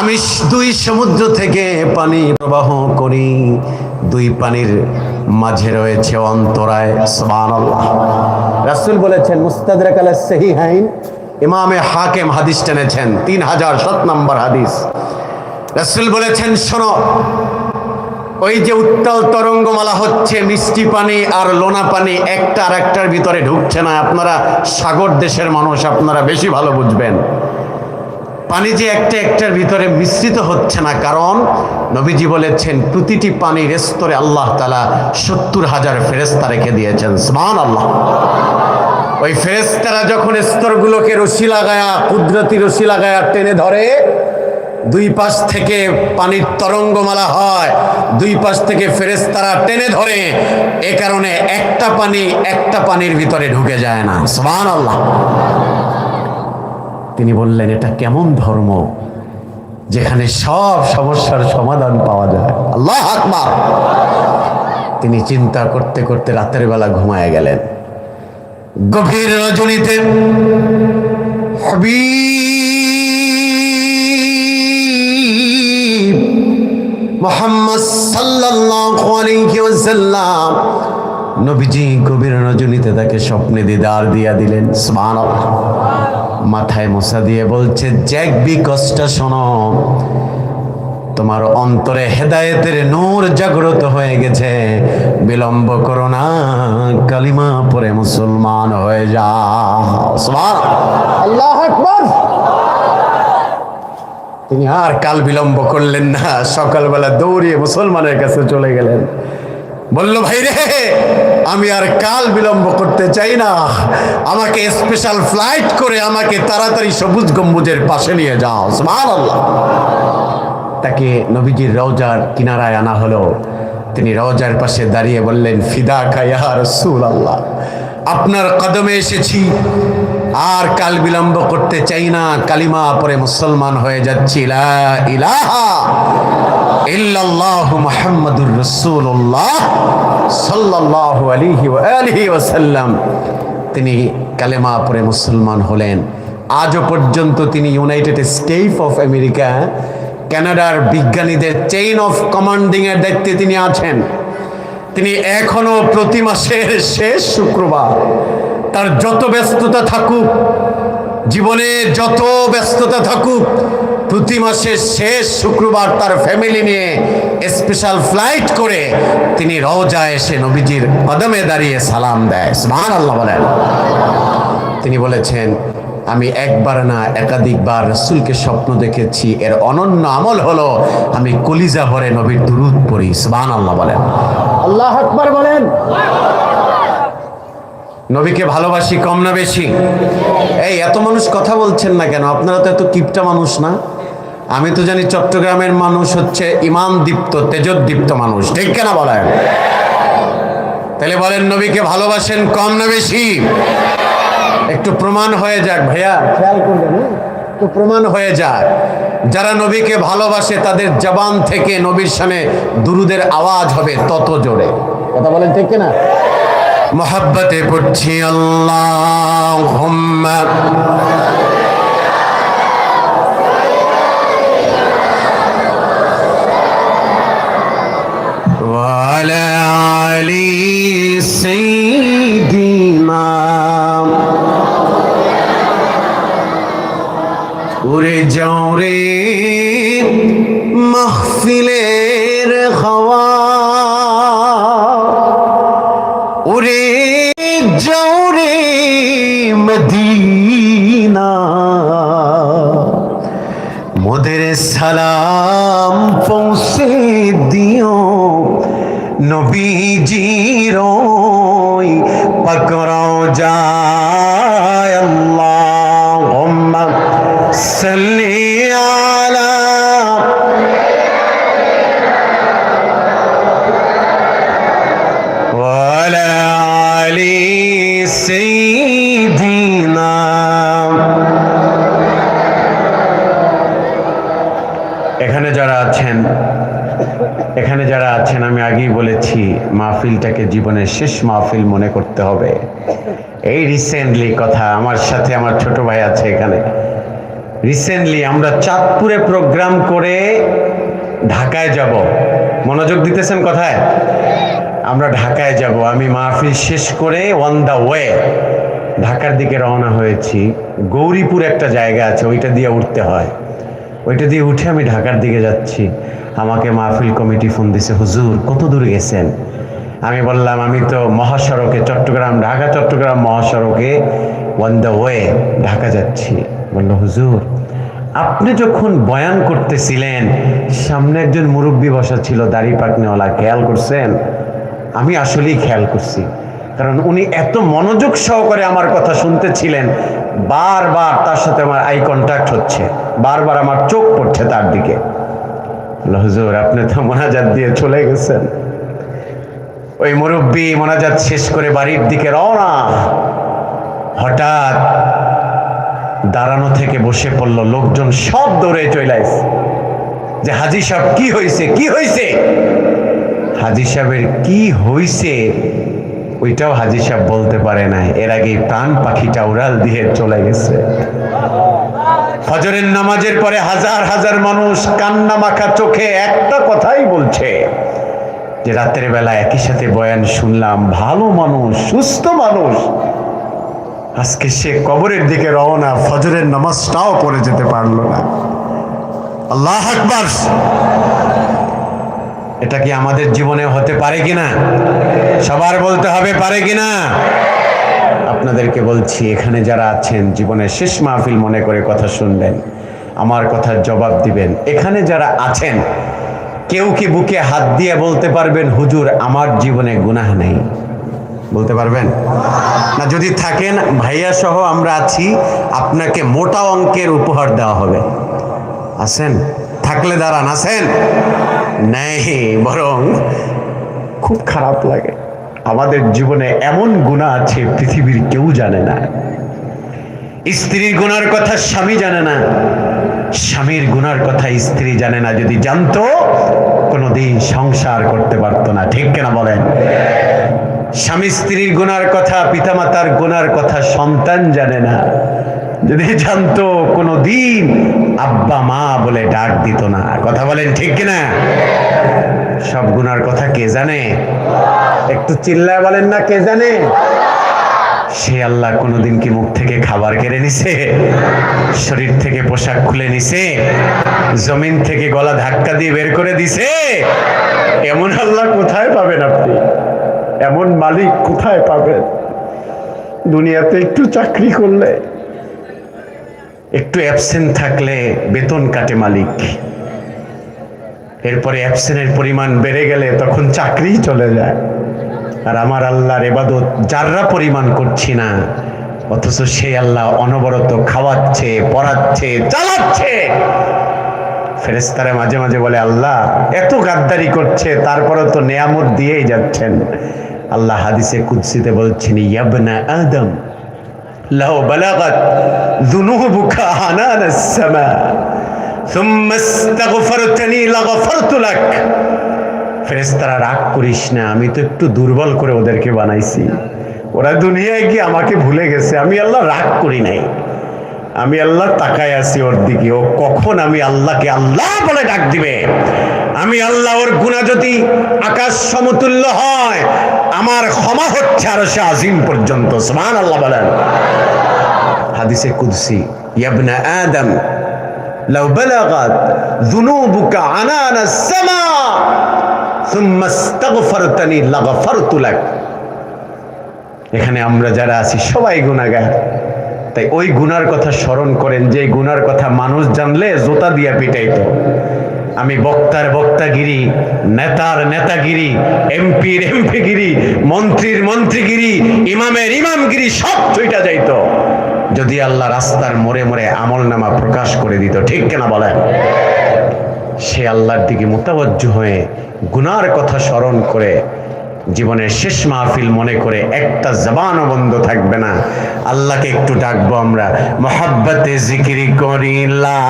আমি দুই সমুদ্র থেকে পানি প্রবাহ করি। দুই পানির মাঝে রয়েছে অন্তরায়, সুবহানাল্লাহ। রাসূল বলেছেন, মুস্তাদরাক আলা সহিহাইন। ইমামে হাকেম হাদিস টেনেছেন, তিন হাজার সাত নম্বর হাদিস। রাসূল বলেছেন, শোনো, ওই যে উত্তাল তরঙ্গমালা হচ্ছে, মিষ্টি পানি আর লোনা পানি একটা আর একটার ভিতরে ঢুকছে না। আপনারা সাগর দেশের মানুষ, আপনারা বেশি ভালো বুঝবেন। পানি যে একটা একটার ভিতরে মিশ্রিত হচ্ছে না, কারণ নবীজি বলেছেন, প্রতিটি পানির স্তরে আল্লাহ তালা সত্তর হাজার ফেরেস্তা রেখে দিয়েছেন। স্মান আল্লাহ ওই ফেরেস্তারা যখন স্তরগুলোকে রশি লাগায়া, কুদরতি রশি লাগায়া টেনে ধরে, দুই পাশ থেকে পানির তরঙ্গমালা হয়, দুই পাশ থেকে ফেরেস্তারা টেনে ধরে, এ কারণে একটা পানি একটা পানির ভিতরে ঢুকে যায় না। সমান আল্লাহ তিনি বললেন, এটা কেমন ধর্ম যেখানে সব সমস্যার সমাধান পাওয়া যায়? আল্লাহ তিনি চিন্তা করতে করতে রাতের বেলা ঘুমায় গেলেন। গভীর রজনীতে মোহাম্মদ সাল্লাল্লাহু নবীজি গভীর রজনীতে তাকে স্বপ্নে দিদার দিয়া দিলেন। সুবহানাল্লাহ। মাথায় মশা দিয়ে বলছে জ্যাক বি কষ্ট শোনো, তোমার অন্তরে হেদায়েতের নূর জাগ্রত হয়ে গেছে। বিলম্ব করো না, কালিমা পরে মুসলমান হয়ে যা। তিনি আর কাল বিলম্ব করলেন না, সকালবেলা দৌড়িয়ে মুসলমানের কাছে চলে গেলেন। বলল ভাই রে আমি আর কাল বিলম্ব করতে চাই না। আমাকে স্পেশাল ফ্লাইট করে আমাকে তাড়াতাড়ি সবুজ গম্বুজের পাশে নিয়ে যাও। আল্লাহ তাকে নবীজির রওজার কিনারায় আনা হলো। তিনি রওজার পাশে দাঁড়িয়ে বললেন ফিদা খায়া রসুল আল্লাহ আপনার কদমে এসেছি। আর কাল বিলম্ব করতে চাই না, কালিমা পরে মুসলমান হয়ে যাচ্ছি। ইল্লাল্লাহু ওয়াসাল্লাম। তিনি কালেমা পরে মুসলমান হলেন। আজও পর্যন্ত তিনি ইউনাইটেড স্টেট অফ আমেরিকা, কানাডার বিজ্ঞানীদের চেইন অফ কমান্ডিং এর দায়িত্বে তিনি আছেন। তিনি এখনও প্রতি মাসের শেষ শুক্রবার তার যত ব্যস্ততা থাকুক জীবনে যত ব্যস্ততা থাকুক, প্রতি মাসের শেষ শুক্রবার তার ফ্যামিলি নিয়ে স্পেশাল ফ্লাইট করে তিনি রওজা এসে নবীজির কদমে দাঁড়িয়ে সালাম দেয়। সুবহান আল্লাহ বলেন। তিনি বলেছেন, আমি একবার না একাধিকবার রসুলকে স্বপ্ন দেখেছি। এর অনন্য আমল হলো, আমি কলিজা ভরে নবীর দুরুদ পড়ি। স্মান আল্লাহ বলেন। আল্লাহ আকবার বলেন। নবীকে ভালোবাসি, কম না বেশি? এই, এত মানুষ কথা বলছেন না কেন? আপনারা তো এত কিপটা মানুষ না? আমি তো জানি চট্টগ্রামের মানুষ হচ্ছে ইমান দীপ্ত, তেজোদ্দীপ্ত মানুষ। ঠিক কেনা বলেন? তাহলে বলেন, নবীকে ভালোবাসেন, কম না বেশি? একটু প্রমাণ হয়ে যাক ভাইয়া। খেয়াল করবেন হ্যাঁ? একটু প্রমাণ হয়ে যাক। যারা নবীকে ভালোবাসে, তাদের জবান থেকে নবীর সামনে দুরুদের আওয়াজ হবে তত জোরে। কথা বলেন ঠিক কিনা? মোহাব্বতে পড়ছি আল্লাহ وعلى علي سيدنا উড়ে যাও রে মাহফিলের হাওয়া সালাম পৌঁছে দিও নবীজির পকড়াও যায় সাল্লি মাহফিলটাকে জীবনের শেষ মাহফিল মনে করতে হবে। এই রিসেন্টলি কথা আমার সাথে আমার ছোট ভাই আছে এখানে। রিসেন্টলি আমরা চাঁদপুরে প্রোগ্রাম করে ঢাকায় যাব। মনোযোগ দিতেছেন কথায়? আমরা ঢাকায় যাব। আমি মাহফিল শেষ করে অন দ্য ওয়ে ঢাকার দিকে রওনা হয়েছি। গৌরীপুর একটা জায়গা আছে, ওইটা দিয়ে উঠতে হয়। ওইটা দিয়ে উঠে আমি ঢাকার দিকে যাচ্ছি। আমাকে মাহফিল কমিটি ফোন দিছে, হুজুর, কত দূর গেছেন? আমি বললাম, আমি তো মহাসড়কে, চট্টগ্রাম, ঢাকা, চট্টগ্রাম মহাসড়কে ওয়ান দ্য ওয়ে ঢাকা যাচ্ছি। বলল, হুজুর, আপনি যখন বয়ান করতেছিলেন, সামনে একজন মুরব্বী বসা ছিল, দাড়ি পাকনেওয়ালা খেয়াল করছেন? আমি আসলেই খেয়াল করছি। কারণ উনি এত মনোযোগ সহকারে আমার কথা শুনতেছিলেন, বারবার তার সাথে আমার আই কন্ট্যাক্ট হচ্ছে, বারবার আমার চোখ পড়ছে তার দিকে। হুজুর, আপনি তো মোনাজাত দিয়ে চলে গেছেন। ওই মুরব্বী মোনাজাত শেষ করে বাড়ির দিকে রওনা। হঠাৎ দাঁড়ানো থেকে বসে পড়ল লোকজন সব দৌড়ে চলে আসছে যে হাজি সাহেব, কি হয়েছে কি হয়েছে হাজি সাহেবের কি হয়েছে ওইটাও হাজি সাহেব বলতে পারে না এর আগে প্রাণ পাখিটা উড়াল দিয়ে চলে গেছে। ফজরের নামাজের পরে হাজার হাজার মানুষ কান্না মাখা চোখে একটা কথাই বলছে। যে রাতের বেলা একই সাথে বয়ান শুনলাম, ভালো মানুষ, সুস্থ মানুষ। আজকে সে কবরের দিকে রওনা, ফজরের নামাজটাও পড়ে যেতে পারল না। আল্লাহ আকবার। এটা কি আমাদের জীবনে হতে পারে কিনা? সবার বলতে হবে পারে কিনা? আপনাদেরকে বলছি, এখানে যারা আছেন, জীবনের শেষ মাহফিল মনে করে কথা শুনবেন, আমার কথার জবাব দিবেন। এখানে যারা আছেন কেউ কি বুকে হাত দিয়ে বলতে পারবেন, হুজুর, আমার জীবনে গুনাহ নেই বলতে পারবেন? না, যদি থাকেন ভাইয়া সহ আমরা আছি, আপনাকে মোটা অঙ্কের উপহার দেওয়া হবে। আছেন? থাকলে দাঁড়ান, আছেন? নেই, বরং খুব খারাপ লাগে। আমাদের জীবনে এমন গুণা আছে, পৃথিবীর কেউ জানে না। স্ত্রীর গুনার কথা স্বামী জানে না। স্বামীর গুনার কথা স্ত্রী জানে না, যদি জানতো, কোনোদিন সংসার করতে পারতো না। ঠিক কেনা বলেন? স্বামী স্ত্রীর গুনার কথা, পিতামাতার গুনার কথা সন্তান জানে না। যদি জানতো কোনো দিন আব্বা, মা বলে ডাক দিত না। কথা বলেন ঠিক কিনা? সব গুনার কথা কে জানে? একটু চিল্লায় বলেন না, কে জানে? সে আল্লাহ কোনোদিন কি মুখ থেকে খাবার কেড়ে নিছে? শরীর থেকে পোশাক খুলে নিছে? জমিন থেকে গলা ধাক্কা দিয়ে বের করে দিছে? এমন আল্লাহ কোথায় পাবেন আপনি? এমন মালিক কোথায় পাবেন? দুনিয়াতে একটু চাকরি করলে, একটু অ্যাবসেন্ট থাকলে বেতন কাটে মালিক। এরপরে অ্যাবসেন্টের পরিমাণ বেড়ে গেলে তখন চাকরিই চলে যায়। আর আমার আল্লাহর এবাদত যাররা পরিমাণ করছি না, অথচ সেই আল্লাহ অনবরত খাওয়াচ্ছে, পড়াচ্ছে, চালাচ্ছে। ফেরেস্তারা মাঝে মাঝে বলে, আল্লাহ, এত গাদ্দারি করছে তারপরে তো নেয়ামত দিয়েই যাচ্ছেন। আল্লাহ হাদিসে কুৎসিতে বলছেন, ইয়াবনা আদম, লাউ বালাগাত যুনুবুকা আনান আস-সামা থুম্মা ইস্তাগফারতানি লাগফারতু লাক। ফেরেস্তারা রাগ করিস না, আমি তো একটু দুর্বল করে ওদেরকে বানাইছি। ওরা দুনিয়ায় কি আমাকে ভুলে গেছে? আমি আল্লাহ রাগ করি নাই। আমি আল্লাহ তাকায় আছি ওর দিকে। ও কখন আমি আল্লাহকে আল্লাহ বলে ডাক দিবে? আমি আল্লাহ ওর গুণা যদি আকাশ সমতুল্য হয়, আমার ক্ষমা হচ্ছে আরও সে আজিম পর্যন্ত। সমান আল্লাহ বলেন। হাদিসে কুদসি, ইয়াবনা আদম, লাউ বালাগাত, যুনুবুকা আনানা সামা। এখানে আমরা যারা আছি, সবাই গুনাহগার। তাই ওই গুনার কথা স্মরণ করেন যে গুনার কথা মানুষ জানলে জোতা দিয়া পিটাইত। আমি বক্তার বক্তাগিরি, নেতার নেতাগিরি, এমপির এমপিগিরি, মন্ত্রীর মন্ত্রীগিরি, ইমামের ইমামগিরি, সব চইটা যাইত। যদি আল্লাহ রাস্তার মোড়ে মোড়ে আমল নামা প্রকাশ করে দিত, ঠিক কেনা বলেন? সে আল্লাহর দিকে মোতাবজ্জ হয়ে গুনার কথা স্মরণ করে জীবনের শেষ মাহফিল মনে করে একটা জবানও বন্ধ থাকবে না। আল্লাহকে একটু ডাকবো আমরা। মহাব্বতে জিকিরি করি লা